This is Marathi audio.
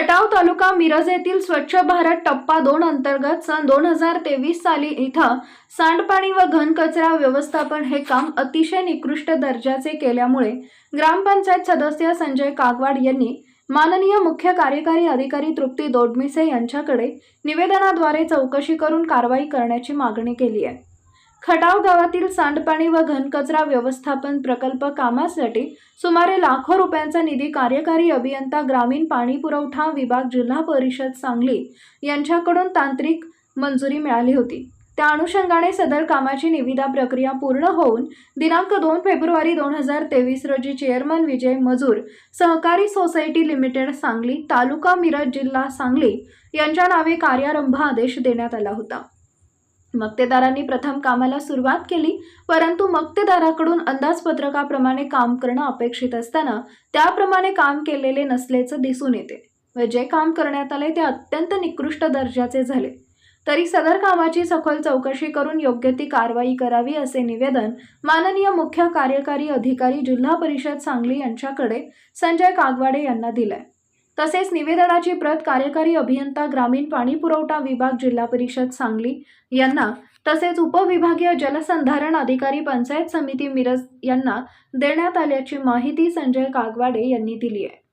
खटाव तालुका मिरज येथील स्वच्छ भारत टप्पा दोन अंतर्गत सन दोन हजार तेवीस साली इथं सांडपाणी व घनकचरा व्यवस्थापन हे काम अतिशय निकृष्ट दर्जाचे केल्यामुळे ग्रामपंचायत सदस्य संजय कागवाड यांनी माननीय मुख्य कार्यकारी अधिकारी तृप्ती दोडमिसे यांच्याकडे निवेदनाद्वारे चौकशी करून कारवाई करण्याची मागणी केली आहे. खटाव गावातील सांडपाणी व घनकचरा व्यवस्थापन प्रकल्प कामासाठी सुमारे लाखो रुपयांचा निधी कार्यकारी अभियंता ग्रामीण पाणी पुरवठा विभाग जिल्हा परिषद सांगली यांच्याकडून तांत्रिक मंजुरी मिळाली होती. त्या अनुषंगाने सदर कामाची निविदा प्रक्रिया पूर्ण होऊन दिनांक दोन फेब्रुवारी दोन हजार तेवीस रोजी चेअरमन विजय मजूर सहकारी सोसायटी लिमिटेड सांगली तालुका मिरज जिल्हा सांगली यांच्या नावे कार्यारंभ आदेश देण्यात आला होता. मक्तेदारांनी प्रथम कामाला सुरुवात केली परंतु मक्तेदाराकडून अंदाजपत्रकाप्रमाणे काम करणं अपेक्षित असताना त्याप्रमाणे काम केलेले नसल्याचं दिसून येते व जे काम करण्यात आले ते अत्यंत निकृष्ट दर्जाचे झाले. तरी सदर कामाची सखोल चौकशी करून योग्य ती कारवाई करावी असे निवेदन माननीय मुख्य कार्यकारी अधिकारी जिल्हा परिषद सांगली यांच्याकडे संजय कागवाडे यांना दिलंय. तसेच निवेदनाची प्रत कार्यकारी अभियंता ग्रामीण पाणी पुरवठा विभाग जिल्हा परिषद सांगली यांना तसेच उपविभागीय जलसंधारण अधिकारी पंचायत समिती मिरज यांना देण्यात आल्याची माहिती संजय कागवाडे यांनी दिली आहे.